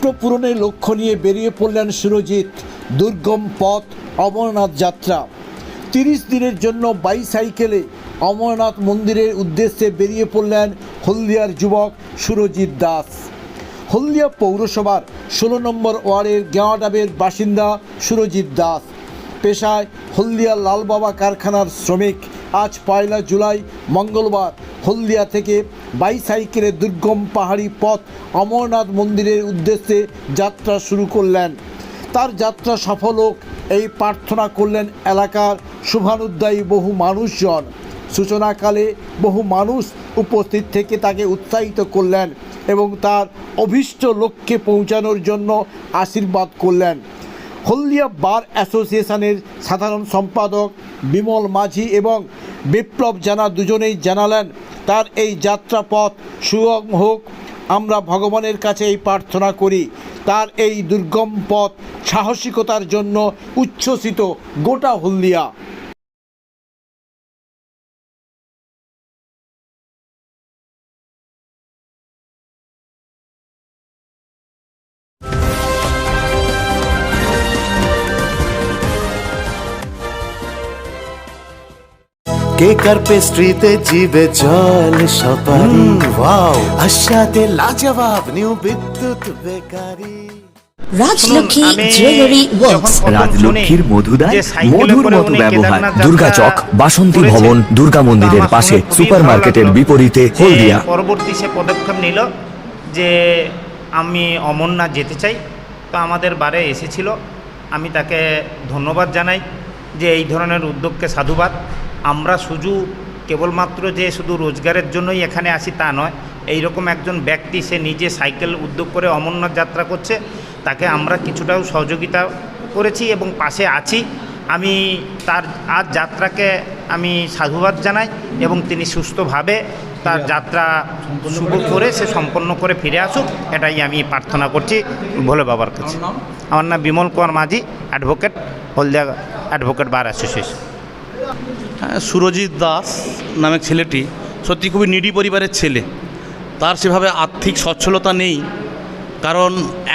স্বপ্ন পূরণের লক্ষ্য নিয়ে বেরিয়ে পড়লেন সুরজিৎ, দুর্গম পথ, অমরনাথ যাত্রা। তিরিশ দিনের জন্য বাইসাইকেলে অমরনাথ মন্দিরের উদ্দেশ্যে বেরিয়ে পড়লেন হলদিয়ার যুবক সুরজিৎ দাস। হলদিয়া পৌরসভার ষোলো নম্বর ওয়ার্ডের গেওয়াডাবের বাসিন্দা সুরজিৎ দাস। পেশায় হলদিয়া লালবাবা কারখানার শ্রমিক। আজ পয়লা জুলাই মঙ্গলবার হলদিয়া থেকে বাইসাইকেলে দুর্গম পাহাড়ি পথ অমরনাথ মন্দিরের উদ্দেশ্যে যাত্রা শুরু করলেন। তার যাত্রা সফল হোক, এই প্রার্থনা করলেন এলাকার শুভানুদ্দায়ী বহু মানুষজন। সূচনাকালে বহু মানুষ উপস্থিত থেকে তাকে উৎসাহিত করলেন এবং তার অভীষ্ট লক্ষ্যে পৌঁছানোর জন্য আশীর্বাদ করলেন। হলদিয়া বার অ্যাসোসিয়েশনের সাধারণ সম্পাদক বিমল মাঝি এবং বিপ্লব জানা দুজনেই জানালেন তার এই যাত্রাপথ সুগম হোক, আমরা ভগবানের কাছে এই প্রার্থনা করি। তার এই দুর্গম পথ সাহসিকতার জন্য উচ্ছ্বসিত গোটা হলদিয়া। কেকার পেস্ট্রিতে জিবে জল সপারি? ওয়াও আশাতে লাজবাব new Bidyut bakery. Rajlakshmi jewellery works রাজলক্ষ্মীর মধুদায় মধুর মতো ব্যবহার। দুর্গা চক বাসন্তী ভবন দুর্গা মন্দিরের পাশে শুনে খুবই সুপার ভালো মার্কেটের লাগল বিপরীতে হলদিয়া পরবর্তী সে পদক্ষেপ নিল যে আমি অমরনাথ যেতে চাই তো আমাদের বারে এসেছিল। আমি তাকে ধন্যবাদ জানাই যে এই ধরনের উদ্যোগকে সাধুবাদ। আমরা শুধু কেবলমাত্র যে শুধু রোজগারের জন্যই এখানে আসি তা নয় এই রকম একজন ব্যক্তি সে নিজে সাইকেল উদ্যোগ করে অমরনাথ যাত্রা করছে তাকে আমরা কিছুটাও সহযোগিতা করেছি এবং পাশে আছি। আমি তার আজ যাত্রাকে আমি সাধুবাদ জানাই এবং তিনি সুস্থভাবে তার যাত্রা শুভ করে সে সম্পন্ন করে ফিরে আসুক এটাই আমি প্রার্থনা করছি ভোলে বাবার কাছে। আমার নাম Bimal Kumar Majhi advocate Haldia advocate bar association. হ্যাঁ সুরজিৎ দাস নামে ছেলেটি, সত্যি খুবই নিডি পরিবারের ছেলে। তার সেভাবে আর্থিক সচ্ছলতা নেই, কারণ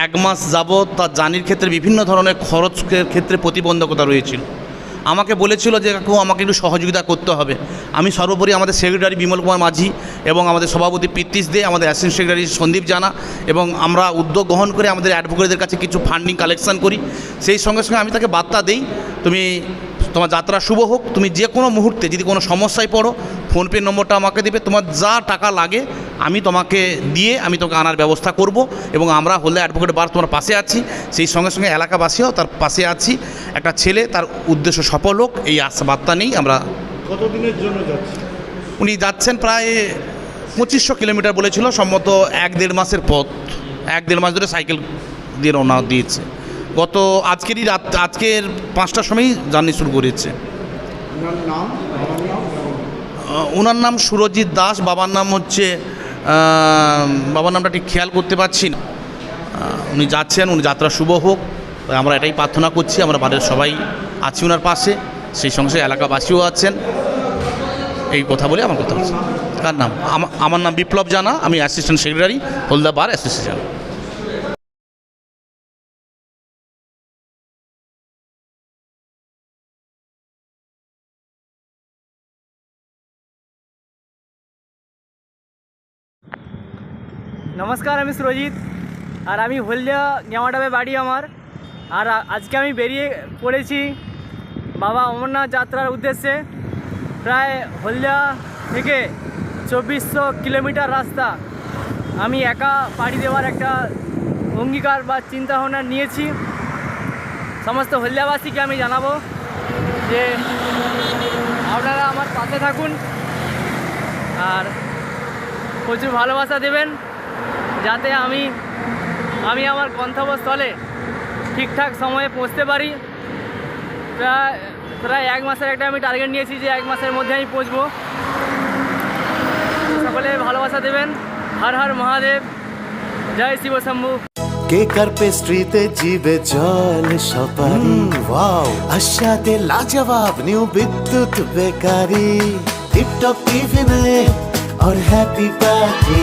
এক মাস যাবৎ তার জানির ক্ষেত্রে বিভিন্ন ধরনের খরচের ক্ষেত্রে প্রতিবন্ধকতা রয়েছিল। আমাকে বলেছিল যে, কাকু, আমাকে একটু সহযোগিতা করতে হবে। আমি সর্বোপরি আমাদের সেক্রেটারি বিমল কুমার মাঝি এবং আমাদের সভাপতি পিত্তিস দে, আমাদের অ্যাসিস্ট্যান্ট সেক্রেটারি সন্দীপ জানা এবং আমরা উদ্যোগ গ্রহণ করে আমাদের অ্যাডভোকেটদের কাছে কিছু ফান্ডিং কালেকশন করি। সেই সঙ্গে সঙ্গে আমি তাকে বার্তা দিই, তুমি তোমার যাত্রা শুভ হোক তুমি যে কোনো মুহূর্তে যদি কোনো সমস্যায় পড়ো ফোনপে নম্বরটা আমাকে দেবে তোমার যা টাকা লাগে আমি তোমাকে দিয়ে আমি তোমাকে আনার ব্যবস্থা করব এবং আমরা হলে অ্যাডভোকেট বার তোমার পাশে আছি। সেই সঙ্গে সঙ্গে এলাকাবাসীও তার পাশে আছি। একটা ছেলে তার উদ্দেশ্য সফল হোক এই আশা বার্তা নেই আমরা কতদিনের জন্য যাচ্ছি উনি যাচ্ছেন প্রায় পঁচিশশো কিলোমিটার বলেছিল সম্ভবত এক দেড় মাসের পথ। এক দেড় মাস ধরে সাইকেল দিয়ে রওনা দিয়েছে। গত আজকেরই রাত আজকের পাঁচটার সময়ই জার্নি শুরু করেছে। ওনার নাম সুরজিৎ দাস বাবার নাম হচ্ছে বাবার নামটা ঠিক খেয়াল করতে পারছি না। উনি যাচ্ছেন উনি যাত্রা শুভ হোক। আমরা এটাই প্রার্থনা করছি আমরা বাড়ির সবাই আছি ওনার পাশে। সেই সঙ্গে সঙ্গে এলাকাবাসীও আছেন। এই কথা বলে আমার কথা হচ্ছে কার নাম? আমার নাম বিপ্লব জানা আমি assistant secretary Haldia bar association নমস্কার, আমি সুরজিৎ। আর আমি হলদিয়া গেমাটাবে বাড়ি আমার। আর আজকে আমি বেরিয়ে পড়েছি বাবা অমরনাথ যাত্রার উদ্দেশ্যে। প্রায় হলদিয়া থেকে চব্বিশশো কিলোমিটার রাস্তা। আমি একা পাড়ি দেওয়ার একটা অঙ্গীকার বা চিন্তাভাবনা নিয়েছি। সমস্ত হলদিয়াবাসীকে আমি জানাব যে আপনারা আমার পাশে থাকুন। আর প্রচুর ভালোবাসা দেবেন। যাতে আমি আমি আমার গন্তব্যস্থলে ঠিকঠাক সময়ে পৌঁছতে পারি প্রায় প্রায় এক মাসের একটা আমি টার্গেট নিয়েছি যে এক মাসের মধ্যে আমি পৌঁছবো সকলে ভালোবাসা দেবেন হর হর মহাদেব জয় শিব শম্ভু কেকার পেস্ট্রিতে জিবে জল সপারি ওয়াও আশাতে লাজবাব নিউ বিদ্যুৎ বেকারি টিপটপ টিফিনে और हैप्पी पार्टी